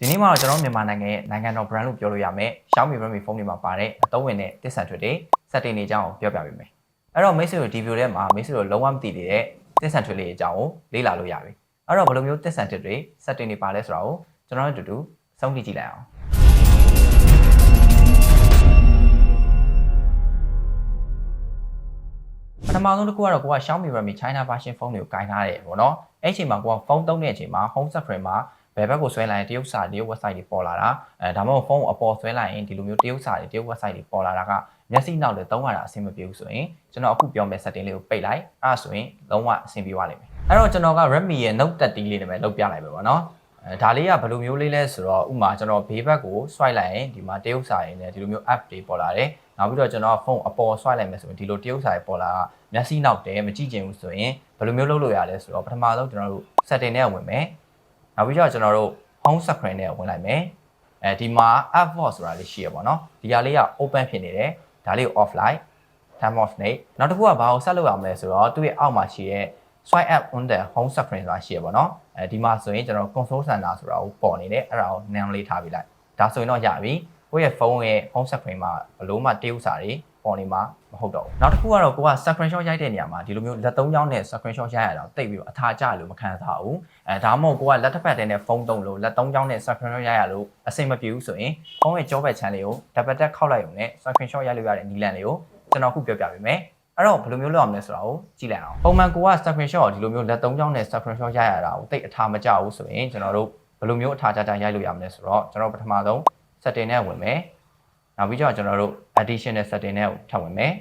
ဒီနေ့မှာတော့ကျွန်တော်မြန်မာနိုင်ငံရဲ့နိုင်ငံတော် brand လို့ပြောလို့ရမယ် Xiaomi Redmi ဖုန်းတွေမှာပါတဲ့အသုံးဝင်တဲ့တစ်ဆန်ထွတ်တွေ setting တွေအကြောင်းကိုပြောပြပေးမယ်အဲ့တော့မိတ်ဆွေတို့ဒီ video ထဲမှာမိတ်ဆွေတို့လုံးဝမသိသေးတဲ့တစ်ဆန်ထွတ်လေးအကြောင်းကိုလေ့လာလို့ရပြီအဲ့တော့ဘယ်လိုမျိုးတစ်ဆန်ထွတ်တွေ setting တွေပါလဲဆိုတာကိုကျွန်တော်တို့အတူတူစောင့်ကြည့်ကြည့်လိုက်အောင်ပထမဆုံးတစ်ခုကတော့ကိုက Xiaomi Redmi China version ဖုန်းတွေကိုကင်ထားတယ်ပေါ့နော်အဲ့အချိန်မှာကိုကဖုန်းသုံးတဲ့အချိန်မှာ home screen မှာ ဘယ်ဘက်ကိုဆွဲလိုက်ရင်တရုတ်စာတရုတ် website တွေပေါ်လာတာအဲဒါမှမဟုတ်ဖုန်းကိုအပေါ်ဆွဲလိုက်ရင်ဒီလိုမျိုးတရုတ်စာတွေတရုတ် website တွေပေါ်လာတာကမျက်စိနောက်တွေသုံးရတာအဆင်မပြေဘူးဆိုရင်ကျွန်တော်အခုပြောမယ့် setting လေးကိုပိတ်လိုက်အဲ့ဒါဆိုရင်လုံးဝအဆင်ပြေသွားလိမ့်မယ်အဲ့တော့ကျွန်တော်က Redmi ရဲ့ Note 30လေးနဲ့ပဲလုပ်ပြလိုက်ပဲပေါ့နော်အဲဒါလေးကဘယ်လိုမျိုးလေးလဲဆိုတော့ဥမာကျွန်တော်ဘေးဘက်ကို swipe လိုက်ရင်ဒီမှာတရုတ်စာရင်းနဲ့ဒီလိုမျိုး app တွေပေါ်လာတယ်နောက်ပြီးတော့ကျွန်တော်ဖုန်းအပေါ် swipe လိုက်မယ်ဆိုရင်ဒီလိုတရုတ်စာတွေပေါ်လာတာမျက်စိနောက်တယ်မကြည့်ချင်ဘူးဆိုရင်ဘယ်လိုမျိုးလုပ်လို့ရလဲဆိုတော့ပထမဆုံးကျွန်တော်တို့ setting နဲ့ဝင်မယ် နောက်ပြီးတော့ကျွန်တော်တို့ home screen နဲ့ဝင်လိုက်မယ်အဲဒီမှာ app watch ဆိုတာလေးရှိရပါတော့ဒီဟာလေးက open ဖြစ်နေတယ်ဒါလေးကို off လိုက် time off နေနောက်တစ်ခုကဘာကိုဆက်လုပ်ရမလဲဆိုတော့သူ့ရဲ့အောက်မှာရှိတဲ့ swipe up on the home screen ဆိုတာရှိရပါတော့အဲဒီမှာဆိုရင်ကျွန်တော် console center ဆိုတာကိုပေါ်နေတယ်အဲ့ဒါကို name လေးထားပေးလိုက်ဒါဆိုရင်တော့ရပြီကိုယ့်ရဲ့ဖုန်းရဲ့ home screen မှာဘလို့မှတရုပ်စာတွေ ပေါ်နေမှာမဟုတ်တော့ဘူးနောက်တစ်ခုကတော့ကိုက screenshot ရိုက်တဲ့နေရာမှာဒီလိုမျိုးလက်သုံးချောင်းနဲ့ screenshot ရိုက်ရတာတိတ်ပြီးတော့အထာကျလို့မခံစားဘူးအဲဒါမှမဟုတ်ကိုကလက်တစ်ဖက်တည်းနဲ့ဖုန်းသုံးလို့လက်သုံးချောင်းနဲ့ screenshot ရိုက်ရလို့အဆင်မပြေဘူးဆိုရင်ဖုန်းရဲ့ကြောဘက် channel လေးကို double tap ခောက်လိုက်ရုံနဲ့ screenshot ရိုက်လို့ရတဲ့နည်းလမ်းလေးကိုကျွန်တော်ခုပြောပြပေးမယ်အဲ့တော့ဘယ်လိုမျိုးလုပ်အောင်လဲဆိုတာကိုကြည့်လိုက်အောင်ပုံမှန်ကိုက screenshot ကိုဒီလိုမျိုးလက်သုံးချောင်းနဲ့ screenshot ရိုက်ရတာကိုတိတ်အထာမကျဘူးဆိုရင်ကျွန်တော်တို့ဘယ်လိုမျိုးအထာကျကျရိုက်လို့ရမလဲဆိုတော့ကျွန်တော်ပထမဆုံး setting နဲ့ဝင်မယ် နောက်ပြီးတော့ကျွန်တော်တို့ additional setting နဲ့ထပ်ဝင်မယ်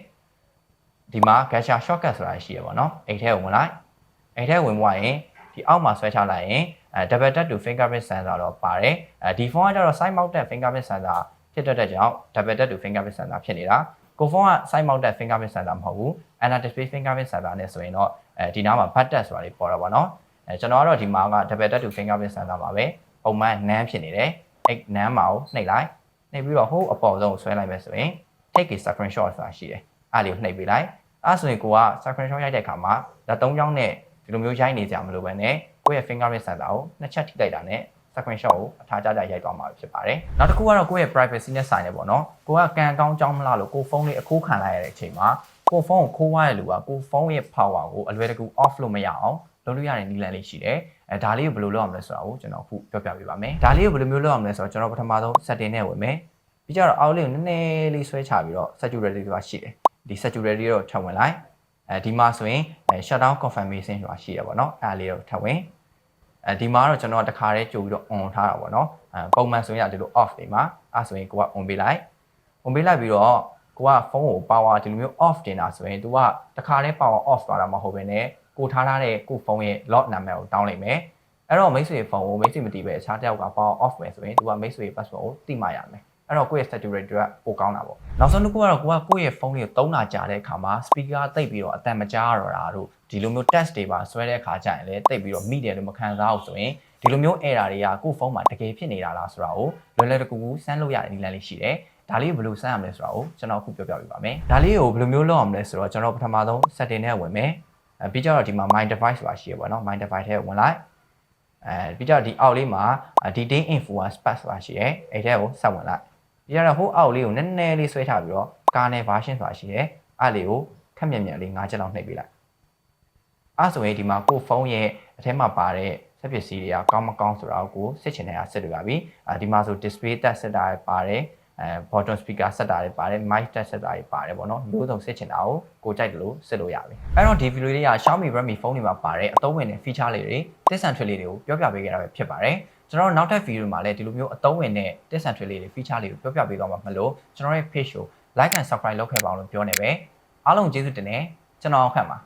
ဒီမှာ gacha shortcut ဆိုတာရှိရပါတော့အဲ့ထဲကိုဝင်လိုက်အဲ့ထဲဝင်သွားရင်ဒီအောက်မှာဆွဲချလိုက်ရင်အဲ double tap to fingerprint sensor တော့ပါတယ်အဲဒီဖုန်းကကျတော့ side mounted fingerprint sensor ဖြစ်တတ်တဲ့ကြောင့် double tap to fingerprint sensor ဖြစ်နေတာကိုဖုန်းက side mounted fingerprint sensor မဟုတ်ဘူး ana display fingerprint sensor နဲ့ဆိုရင်တော့အဲဒီနားမှာ button ဆိုတာလေးပေါ်တော့ပါတော့အဲကျွန်တော်ကတော့ဒီမှာက double tap to fingerprint sensor ပါပဲပုံမှန် NAND ဖြစ်နေတယ်အဲ့ NAND မှာကိုနှိပ်လိုက် နှိပ်ပြီးတော့ဟိုအပေါ်ဆုံးကိုဆွဲလိုက်မယ်ဆိုရင် take a screenshot ဆိုတာရှိတယ်အဲ့လေးကိုနှိပ်ပေးလိုက်အဲ့ဆိုရင်ကိုက screenshot ရိုက်တဲ့အခါမှာလက်သုံးချောင်းနဲ့ဒီလိုမျိုးရိုက်နေကြမလို့ပဲねကိုယ့်ရဲ့ fingerprint sensor ကိုနှစ်ချက်ထိလိုက်တာနဲ့ screenshot ကိုအထားကြကြရိုက်သွားမှာဖြစ်ပါတယ်နောက်တစ်ခုကတော့ကိုယ့်ရဲ့ privacy နဲ့ဆိုင်တယ်ပေါ့နော်ကိုကကန်ကောင်းကြောင်းမလားလို့ကိုဖုန်းလေးအခိုးခံလိုက်ရတဲ့အချိန်မှာကိုဖုန်းကိုခိုးသွားတဲ့လူကကိုဖုန်းရဲ့ power ကိုအလွယ်တကူ off လုပ်မရအောင် လုပ်လို့ရတဲ့နည်းလမ်းလေးရှိတယ်အဲဒါလေးကိုဘယ်လိုလုပ်အောင်လဲဆိုတာကိုကျွန်တော်ခုပြောပြပေးပါမယ်ဒါလေးကိုဘယ်လိုမျိုးလုပ်အောင်လဲဆိုတော့ကျွန်တော်ပထမဆုံး setting နဲ့ဝင်မယ်ပြီးကြတော့အောက်လေးကိုနည်းနည်းလေးဆွဲချပြီးတော့ security ဆိုတာရှိတယ်ဒီ security တော့ထပ်ဝင်လိုက်အဲဒီမှာဆိုရင် shutdown confirmation ဆိုတာရှိရပါတော့အဲဒါလေးတော့ထပ်ဝင်အဲဒီမှာတော့ကျွန်တော်တခါတည်းကြိုပြီးတော့ on ထားတာပေါ့နော်အဲပုံမှန်ဆိုရင်ဒီလို off နေမှာအဲဆိုရင်ကိုက on ပေးလိုက် on ပေးလိုက်ပြီးတော့ကိုကဖုန်းကို power ဒီလိုမျိုး off တင်တာဆိုရင် तू ကတခါတည်း power off သွားတာမဟုတ်ဘဲနဲ့ ကိုထားထားတဲ့ကိုဖုန်းရဲ့ lock number ကိုတောင်းလိုက်မယ်အဲ့တော့မိတ်ဆွေဖုန်းကိုမိတ်ဆွေမတီးပဲအခြားတစ်ယောက်က power off မယ်ဆိုရင် तू ကမိတ်ဆွေ password ကိုတိမှရမယ်အဲ့တော့ကိုယ့်ရဲ့ security ကပိုကောင်းတာပေါ့နောက်ဆုံးတစ်ခုကတော့ကိုကကိုယ့်ရဲ့ဖုန်းလေးကိုသုံးတာကြာတဲ့အခါမှာ speaker တိတ်ပြီးတော့အတန်မကြားတော့တာတို့ဒီလိုမျိုး test တွေပါဆွဲတဲ့အခါကျရင်လည်းတိတ်ပြီးတော့မိတယ်လို့မခံစားဘူးဆိုရင်ဒီလိုမျိုး error တွေကကိုယ့်ဖုန်းမှာတကယ်ဖြစ်နေတာလားဆိုတာကိုလွယ်လွယ်တကူကူစမ်းလို့ရတဲ့နည်းလမ်းလေးရှိတယ်ဒါလေးကိုဘယ်လိုစမ်းရမလဲဆိုတာကိုကျွန်တော်အခုပြောပြပေးပါမယ်ဒါလေးကိုဘယ်လိုမျိုးလုပ်အောင်လဲဆိုတော့ကျွန်တော်ပထမဆုံး setting နဲ့ဝင်မယ် အဲပြီးကြတော့ဒီမှာ my device ဆိုတာရှိရပါတော့ my device ထဲဝင်လိုက်အဲပြီးကြတော့ဒီအောက်လေးမှာ detail influence pass ဆိုတာရှိရဲအဲ့ထဲကိုဆက်ဝင်လိုက်ပြီးကြတော့ဟိုအောက်လေးကိုနည်းနည်းလေးဆွဲထားပြီးတော့ကာနယ် version ဆိုတာရှိရဲအဲ့လေးကိုခက်မြက်မြက်လေး၅ချက်လောက်နှိပ်ပေးလိုက်အဲ့ဆိုရင်ဒီမှာကိုဖုန်းရဲ့အထဲမှာပါတဲ့ဆက်ပစ္စည်းတွေကကောင်းမကောင်းဆိုတာကိုစစ်ချင်တဲ့အားစစ်လို့ရပြီအဲဒီမှာဆို display touch ဆက်တာပါတယ် အဲ bottom speaker ဆက်တာတွေပါတယ် mic touch ဆက်တာတွေပါတယ်ပေါ့နော်မျိုးစုံစစ်ချင်တာကိုကိုကြိုက်တယ်လို့စစ်လို့ရပြီအဲ့တော့ဒီ video လေးက Xiaomi Redmi ဖုန်းတွေမှာပါတဲ့အသုံးဝင်တဲ့ feature လေးတွေတစ်ဆန်ထွေလေးတွေကိုပြောပြပေးခဲ့တာပဲဖြစ်ပါတယ်ကျွန်တော်နောက်ထပ် video မှာလည်းဒီလိုမျိုးအသုံးဝင်တဲ့တစ်ဆန်ထွေလေးတွေ feature လေးတွေပြောပြပေးသွားမှာမလို့ကျွန်တော်ရဲ့ page ကို like and subscribe လုပ်ခဲ့ပါအောင်လို့ပြောနေပဲအားလုံးကျေးဇူးတင်တယ်ကျွန်တော်အောင်ခန့်ပါ